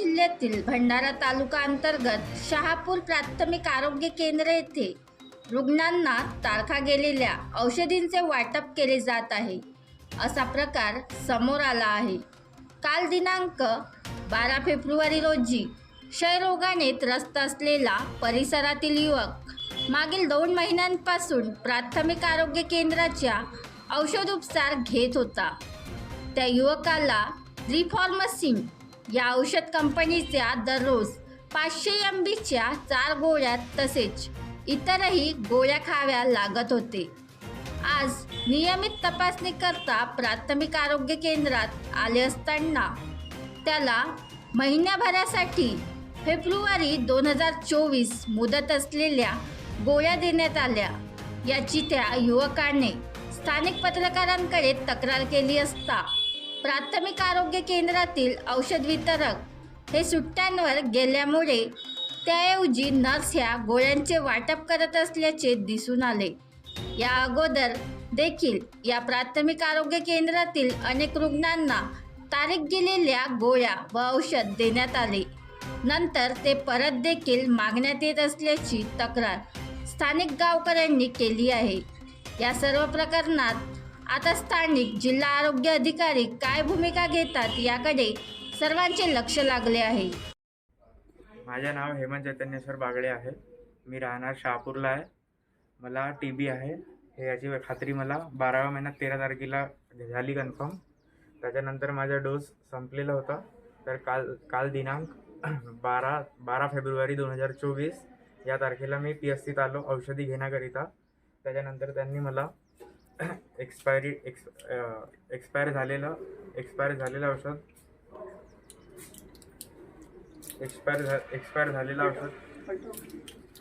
जिल्ह्यातील भंडारा तालुका अंतर्गत शहापूर प्राथमिक आरोग्य केंद्र येथे रुग्णांना तारखा गेलेल्या औषधींचे वाटप केले जात आहे. असा प्रकार समोर आला आहे. काल दिनांक बारा फेब्रुवारी रोजी क्षयरोगाने त्रस्त असलेला परिसरातील युवक मागील दोन महिन्यांपासून प्राथमिक आरोग्य केंद्राच्या औषधोपचार घेत होता. त्या युवकाला रिफॉर्मसिन या औषध कंपनीच्या दररोज पाचशे एम बीच्या चार गोळ्या तसेच इतरही गोळ्या खाव्या लागत होते. आज नियमित तपासणी करता प्राथमिक आरोग्य केंद्रात आले असताना त्याला महिन्याभरासाठी फेब्रुवारी दोन हजार चोवीस मुदत असलेल्या गोळ्या देण्यात आल्या. याची त्या युवकाने स्थानिक पत्रकारांकडे तक्रार केली असता प्राथमिक आरोग्य केंद्रातील औषध वितरक हे सुट्ट्यांवर गेल्यामुळे त्याऐवजी नर्स ह्या गोळ्यांचे वाटप करत असल्याचे दिसून आले. या अगोदर देखील या प्राथमिक आरोग्य केंद्रातील अनेक रुग्णांना तारीख गेलेल्या गोळ्या व औषध देण्यात आले. नंतर ते परत देखील मागण्यात येत असल्याची तक्रार स्थानिक गावकऱ्यांनी केली आहे. या सर्व प्रकरणात आता स्थानिक जिल्हा आरोग्य अधिकारी काय भूमिका घेतात याकडे सर्वांचे लक्ष लागले आहे. माझे नाव हेमंत चैतन्येश्वर बागडे आहे. मी राहणार शहापूरला आहे. मला टी बी आहे. हे याची खात्री मला बाराव्या महिन्यात तेरा तारखेला झाली कन्फर्म त्याच्यानंतर माझा डोस संपलेला होता. तर काल काल दिनांक बारा बारा फेब्रुवारी दोन हजार चोवीस या तारखेला मी पी एस सीत आलो. औषधी घेण्याकरिता. त्याच्यानंतर त्यांनी मला एक्सपायरी एक्स एक्सपायर झालेलं एक्सपायर झालेलं औषध. एक्सपायर झा एक्सपायर झालेलं औषध.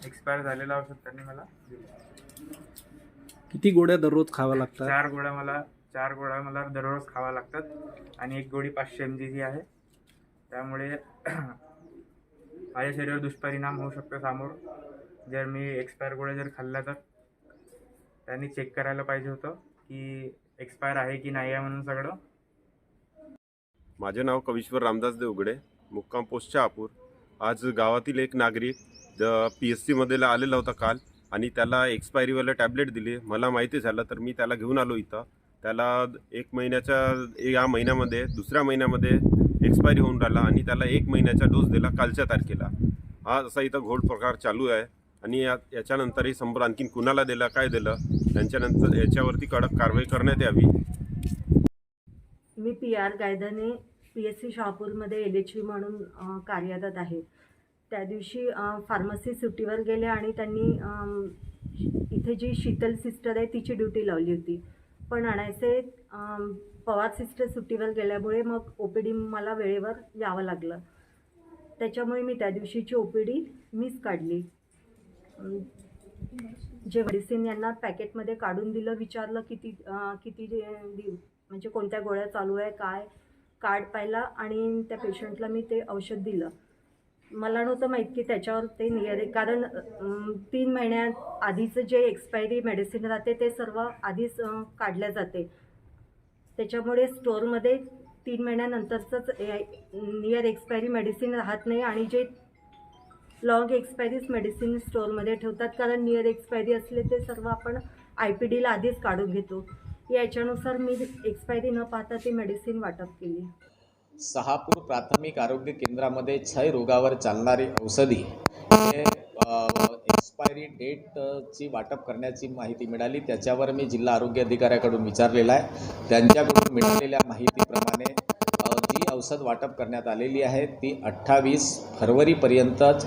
एक्सपायर झालेलं औषध त्यांनी मला किती गोळ्या दररोज खाव्या लागतात? चार गोळ्या मला चार गोळ्या मला दररोज खावा लागतात. आणि एक गोळी पाचशे एम जीची आहे. त्यामुळे माझ्या शरीरावर दुष्परिणाम होऊ शकतो समोर. जर मी एक्सपायर गोळ्या जर खाल्ल्या तर. त्यांनी चेक करायला पाहिजे होतं की एक्सपायर आहे की नाही आहे म्हणून सगळं. माझे नाव कविश्वर रामदास देवगडे मुक्काम पोस्ट शहापूर. आज गावातील एक नागरिक पी एस सीमध्ये आलेला होता काल आणि त्याला एक्सपायरीवाला टॅबलेट दिली. मला माहिती झालं तर मी त्याला घेऊन आलो इथं. त्याला एक महिन्याच्या या महिन्यामध्ये दुसऱ्या महिन्यामध्ये एक्सपायरी होऊन राहिला आणि त्याला एक महिन्याचा डोस दिला कालच्या तारखेला. हा असा इथं घोळ प्रकार चालू आहे. आणि या याच्यानंतरही संबळ आणखीन कुणाला दिलं काय दिलं त्यांच्यानंतर याच्यावरती कडक कारवाई करण्यात यावी. मी P R गायदाने P S C शहापूरमध्ये एल एच व्ही म्हणून कार्यरत आहे. त्या दिवशी फार्मसी सुट्टीवर गेले आणि त्यांनी इथे जी शीतल सिस्टर आहे तिची ड्युटी लावली होती. पण आणायचे पवार सिस्टर सुट्टीवर गेल्यामुळे मग ओ पी डी मला वेळेवर यावं लागलं. त्याच्यामुळे मी त्या दिवशीची ओ पी डी मिस काढली. जे मेडिसिन यांना पॅकेटमध्ये काढून दिलं विचारलं किती किती जे- म्हणजे कोणत्या गोळ्या चालू आहे काय कार्ड पाहिला आणि त्या पेशंटला मी ते औषध दिलं. मला नव्हतं माहीत की त्याच्यावर ते नियर आहे कारण तीन महिन्यात आधीचं जे एक्सपायरी मेडिसिन राहते ते सर्व आधीच काढल्या जाते. त्याच्यामुळे स्टोअरमध्ये तीन महिन्यानंतरचंच नियर एक्सपायरी मेडिसिन राहत नाही आणि जे लॉंग एक्सपायरीज मेडिसिन स्टोअरमध्ये ठेवतात. कारण नियर एक्सपायरी असले ते सर्व आपण आय पी डीला आधीच काढून घेतो. याच्यानुसार मी एक्सपायरी न पाहता ती मेडिसिन वाटप केली. सहापूर प्राथमिक आरोग्य केंद्रामध्ये क्षयरोगावर चालणारी औषधी हे एक्सपायरी डेटची वाटप करण्याची माहिती मिळाली. त्याच्यावर मी जिल्हा आरोग्य अधिकाऱ्याकडून विचारलेला आहे. त्यांच्याकडून मिळालेल्या माहितीप्रमाणे औषध वाटप करण्यात आलेली आहे. ती अठ्ठावीस फरवरीपर्यंतच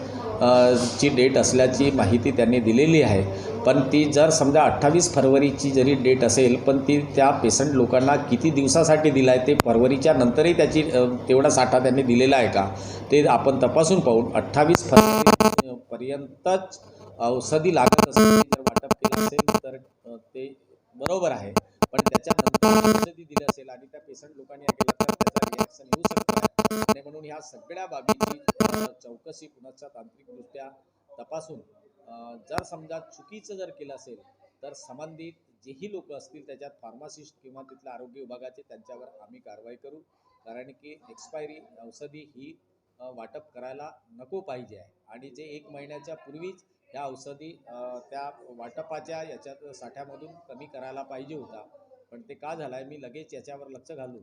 ची डेट असल्याची माहिती त्यांनी दिलेली आहे. पण ती जर समजा अठ्ठावीस फरवरीची जरी डेट असेल पण ती त्या पेशंट लोकांना किती दिवसासाठी दिला आहे ते फरवरीच्या नंतरही त्याची तेवढा साठा त्यांनी दिलेला आहे का? ते आपण तपासून पाहून अठ्ठावीस फरवरी पर्यंतच औषधी लागत असेल जर वाटप केलं असेल तर ते बरोबर आहे. पण त्याच्यानंतर औषधी दिली असेल आणि त्या पेशंट लोकांनी ऐकलं तर येऊ आणि म्हणून ह्या सगळ्या बाबीची चौकशी कुणाच्या तांत्रिकदृष्ट्या तपासून जर समजा चुकीचं जर केलं असेल तर संबंधित जेही लोक असतील त्याच्यात फार्मासिस्ट किंवा तिथल्या आरोग्य विभागाचे त्यांच्यावर आम्ही कारवाई करू. कारण की एक्सपायरी औषधी ही वाटप करायला नको पाहिजे आहे. आणि जे एक महिन्याच्या पूर्वीच ह्या औषधी त्या वाटपाच्या याच्यात साठ्यामधून कमी करायला पाहिजे होता. पण ते का झालं आहे मी लगेच याच्यावर लक्ष घालून